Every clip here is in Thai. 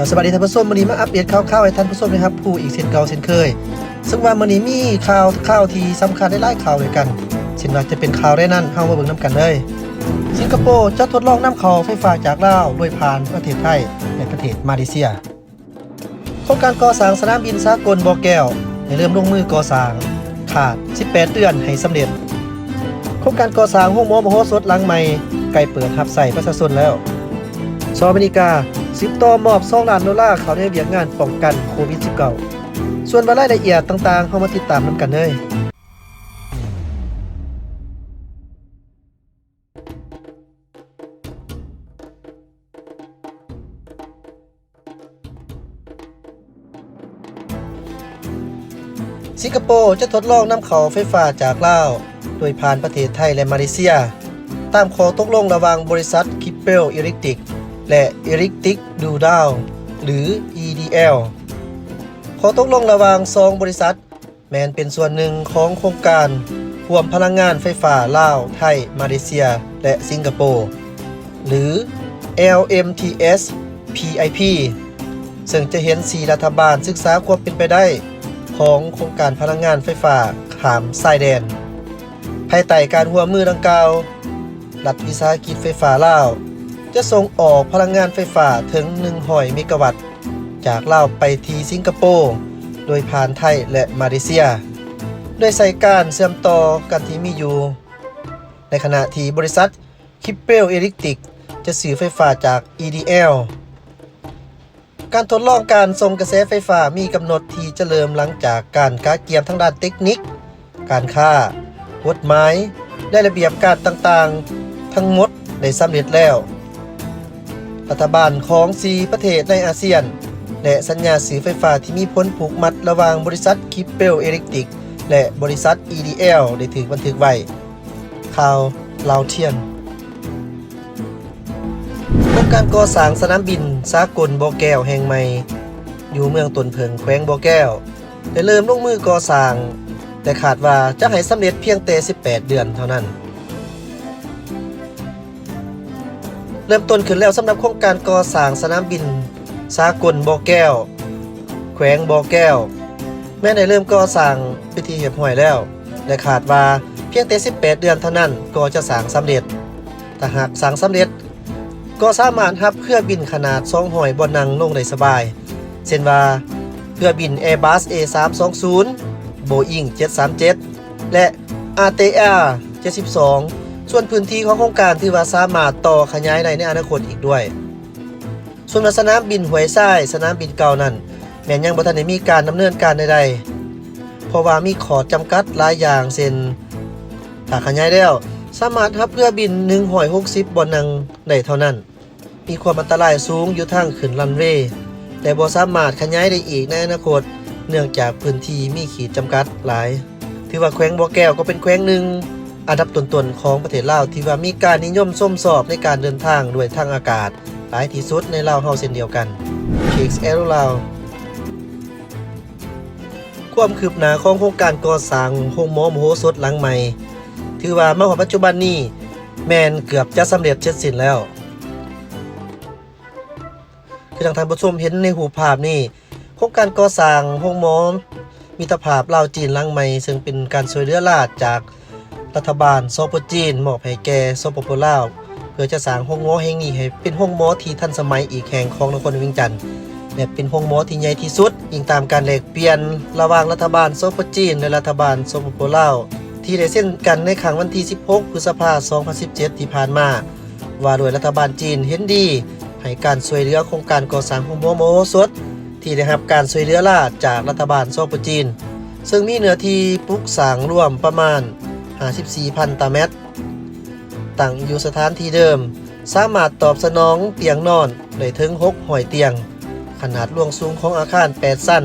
ครับสวัสดีท่านผู้ชมวันนี้มาอัปเดตข่าวๆให้ท่านผู้ชมนะครับผู้อีกเช่นเก่าเช่นเคย ซึ่งว่าวันนี้มีข่าวข่าวที่สำคัญได้หลายข่าวด้วยกันเช่นว่าจะเป็นข่าวได้นั้นเฮามาเบิ่งนํกันเลยสิงคโปร์จะทดลองนำเข้าไฟฟ้าจากลาวโดยผ่านประเทศไทยและประเทศมาเลเซียโครงการก่อสร้างสนามบินสากลบ่อแก้วได้เริ่มลงมือก่อสร้างขาด 18 เดือนให้สำเร็จโครงการก่อสร้างห้องหมอมโหสถหลังใหม่ใกล้เปิดรับใส่ประชาชนแล้วสหรัฐอเมริกา สิบต่อมอบ2ล้านดอลลาร์เขาในเวียกงานป้องกันโควิด -19 ส่วนรายละเอียดต่างๆเข้ามาติดตามนํกันเลยสิงคโปร์จะทดลองนำเขาไฟฟ้าจากลาว โดยผ่านประเทศไทยและมาเลเซีย ตามข้อตกลงระหว่างบริษัทคิปเปลอิเล็กติก และอิเล็กติกดูดาวหรือ EDL ข้อตกลงระหว่างสองบริษัท แมนเป็นส่วนหนึ่งของโครงการรวมพลังงานไฟฟ้าลาว ไทย มาเลเซีย และสิงคโปร์ หรือ LMTS PIP ซึ่งจะเห็นสีรัฐบาลศึกษาความเป็นไปได้ ของโครงการพลังงานไฟฟ้าขามทรายแดน ภายใต้การหัวมือดังกล่าว รัฐวิสาหกิจไฟฟ้าลาว จะส่งออกพลังงานไฟฟ้าถึง100เมกะวัตต์ จากลาวไปที่สิงคโปร์โดยผ่านไทยและมาเลเซีย โดยใส่การเชื่อมต่อกันที่มีอยู่ ในขณะที่บริษัทคิปเปลเอิเล็กติกจะซื้อไฟฟ้าจาก EDL การทดลองการส่งกระแสไฟฟ้ามีกำหนดที่จะเริ่มหลังจากการกาเกียมทางด้านเทคนิค การค้ากฎหมายและระเบียบการต่างๆ ทั้งหมดได้สำเร็จแล้ว รัฐบาลของ4ประเทศในอาเซียน และสัญญาซื้อไฟฟ้าที่มีผลผูกมัดระหว่างบริษัทคิปเปลเอเล็กติก และบริษัท EDL ได้ถูกบันทึกไว้ ข่าวลาวเทียนโครงการก่อสร้างสนามบินสากลบ่อแก้วแห่งใหม่ อยู่เมืองตนเพิงแขวงบ่อแก้วได้เริ่มลงมือก่อสร้าง แต่คาดว่าจะให้สำเร็จเพียงแต่ 18 เดือนเท่านั้น เริ่มต้นขึ้นแล้วสำหรับโครงการก่อสร้างสนามบิน สากลบ่อแก้ว แขวงบ่อแก้ว แม้ได้เริ่มก่อสร้างพิธีเหียบห้อยแล้วและคาดว่าเพียงแต่18 เดือนเท่านั้นก็จะสร้างสำเร็จถ้าหากสร้างสำเร็จ ก็สามารถรับเครื่องบินขนาด2หอยบนนังลงได้สบายเช่นว่าเครื่องบิน Airbus A320 Boeing 737 และ RTR 72 ส่วนพื้นที่ของโครงการที่ว่าสามารถต่อขยายในในอนาคตอีกด้วย ส่วนสนามบินหวยทรายสนามบินเก่านั้น แม้ยังบ่ทันได้มีการดำเนินการใดๆเพราะว่ามีขอจำกัดหลายอย่างเช่นถ้าขยายแล้วสามารถรับเพื่อบิน160บนนังได้เท่านั้น มีความอันตรายสูงอยู่ทางขึ้นรันเวย์แต่บ่สามารถขยายได้อีกในอนาคต เนื่องจากพื้นที่มีขีดจำกัดหลาย ถือว่าแขวงบ่อแก้วก็เป็นแขวงหนึ่ง อันดับต้นๆของประเทศลาวที่ว่ามีการนิยมส้มสอบในการเดินทางด้วยทางอากาศ หลายที่สุดในลาวเฮาเช่นเดียวกัน Kicks Aero ลาวความคืบหน้าของโครงการก่อสร้างโรงหมอมโหสถหลังใหม่ ถือว่าเมื่อปัจจุบันนี้แมนเกือบจะสำเร็จเสร็จสิ้นแล้วคือทางท่านผู้ชมเห็นในหูภาพนี่โครงการก่อสร้างโรงหมอมิตรภาพลาวจีนหลังใหม่ ซึ่งเป็นการช่วยเหลือราชจาก รัฐบาลสปปจีนมอบให้แก่สปปลาวเพื่อจะสร้างโรงหมอแห่งนี้ให้เป็นโรงหมอที่ทันสมัยอีกแห่งของนครเวียงจันทน์และเป็นโรงหมอที่ใหญ่ที่สุดอิงตามการแลกเปลี่ยนระหว่างรัฐบาลสปปจีนและรัฐบาลสปปลาวที่ได้เส้นกันในครั้งวันที่ 16 พฤษภาคม 2017 ที่ผ่านมา ว่าโดยรัฐบาลจีนเห็นดีให้การช่วยเหลือโครงการก่อสร้างโรงหมอโมสถที่ได้รับการช่วยเหลือล่าจากรัฐบาลสปปจีน ซึ่งมีเนื้อที่ปลูกสร้างรวมประมาณ 54,000ตาเมตรตั้งอยู่สถานที่เดิม สามารถตอบสนองเตียงนอนได้ถึง6หอยเตียง ขนาดรวงสูงของอาคาร 8 สั้น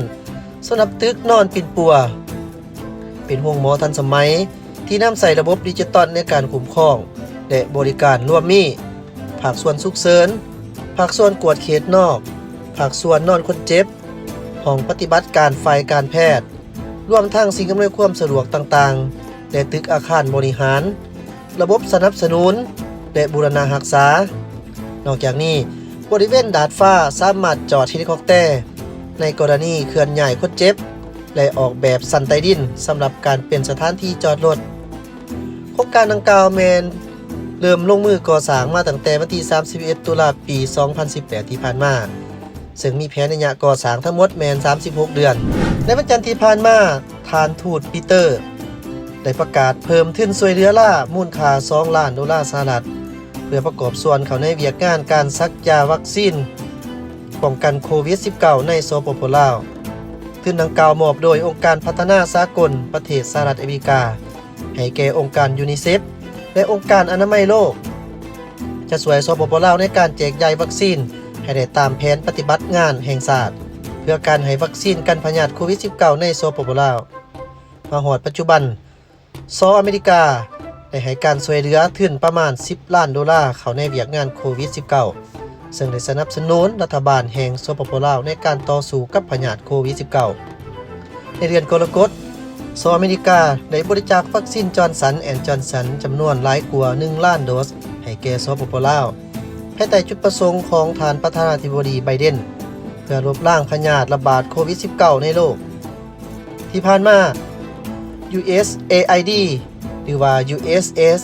สำหรับตึกนอนปินปัว เป็นห้องหมอทันสมัย ที่นำใส่ระบบดิจิตอลในการคุ้มครองและบริการร่วมมีภาคส่วนสุกเสริญภาคส่วนกวดเขตนอกภาคส่วนนอนคนเจ็บห้องปฏิบัติการไฟการแพทย์รวมทั้งสิ่งอำนวยความสะดวกต่างๆ และตึกอาคารบริหาร ระบบสนับสนุน และบูรณารักษา นอกจากนี้บริเวณดาดฟ้าสามารถจอดเฮลิคอปเตอร์ในกรณีเคลื่อนย้ายคนเจ็บ และออกแบบสันไตดินสำหรับการเป็นสถานที่จอดรถโครงการดังกล่าวแมนเริ่มลงมือก่อสร้างมาตั้งแต่วันที่ 31 ตุลาปี 2018 ที่ผ่านมา ซึ่งมีแผนระยะก่อสร้างทั้งหมดแมน 36 เดือน ในวันจันทร์ที่ผ่านมาทานทูตปีเตอร์ ได้ประกาศเพิ่มทุนสวยเรือล่ามูลค่า2ล้านดอลลาร์สหรัฐ เพื่อประกอบส่วนเขาในเวียกงานการซักยาวัคซีนป้องกันโควิด -19 ในสปปลาวทุนดังกล่าวมอบโดยองค์การพัฒนาสากลประเทศสหรัฐอเมริกา ให้แก่องค์การยูนิเซฟและองค์การอนามัยโลก จะสวยสปปลาวในการแจกจ่ายวัคซีนให้ได้ตามแผนปฏิบัติงานแห่งศาสตร์เพื่อการให้วัคซีนกันพยาธิโควิด -19 ในสปปลาวมาหอดปัจจุบัน ซออเมริกาได้ให้การช่วยเหลือถึงประมาณ 10 ล้านดอลลาร์เขาในเวียกงานโควิด -19 ซึ่งได้สนับสนุนรัฐบาลแห่งสปปลาวในการต่อสู้กับพยาธิโควิด -19 ในเดือนกรกฎซออเมริกาได้บริจาควัคซีนจอร์นสันแอนด์จอร์นสันจำนวนหลายกว่า 1 ล้านโดส ให้แก่สปปลาวภายใต้จุดประสงค์ของทานประธานาธิบดีไบเดน เพื่อลบล้างพยาธิระบาดโควิด -19 ในโลก ที่ผ่านมา USAID หรือว่า USS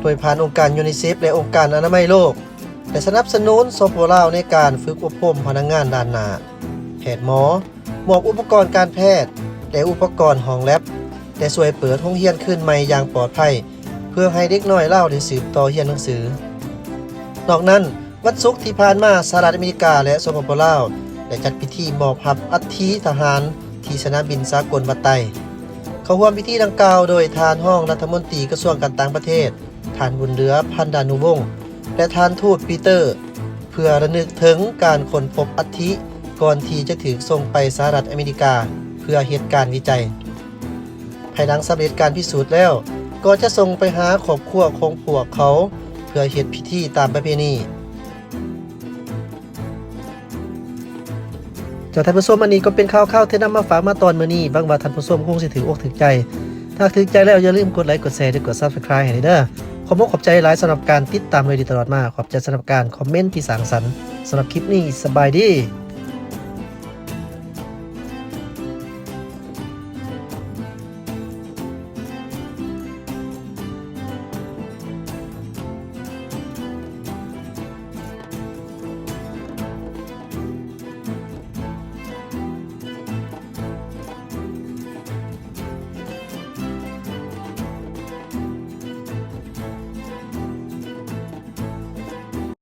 โดยผ่านองค์การยูนิเซฟและองค์การอนามัยโลกได้สนับสนุนสปปลาวในการฝึกอบรมพนักงานด้านหน้าแพทย์หมอมอบอุปกรณ์การแพทย์ และอุปกรณ์ห้องแลบและช่วยเปิดห้องเรียนขึ้นใหม่อย่างปลอดภัย เพื่อให้เด็กน้อยเล่าได้สืบต่อเรียนหนังสือ นอกนั้นวันศุกร์ที่ผ่านมาสหรัฐอเมริกาและสปปลาวได้จัดพิธีมอบหับอัฐิทหาร ที่สนามบินสากลบัตไต เขาร่วมพิธีดังกล่าวโดยทานห้องรัฐมนตรีกระทรวงการต่างประเทศทานบุญเรือพันดานุวงศ์และทานทูตปีเตอร์ เพื่อระลึกถึงการค้นพบอัฐิก่อนที่จะถึงส่งไปสหรัฐอเมริกา เพื่อเหตุการณ์วิจัย ภายหลังสำเร็จการพิสูจน์แล้ว ก็จะส่งไปหาครอบครัวของพวกเขา เพื่อเหตุพิธีตามประเพณี จากท่านผู้ชมอันนี้ก็เป็นข่าวๆที่นำมาฝากมาตอนมื้อนี้บางว่าท่านผู้ชมคงสิถืออกถือใจ ถ้าถือใจแล้วอย่าลืมกดไลค์กดแชร์และกด Subscribe ให้เด้อขอบคุณขอบใจหลายสำหรับการติดตามเลยดีตลอดมา ขอบใจสำหรับการคอมเมนต์ที่สร้างสรรค์สำหรับคลิปนี้สบายดี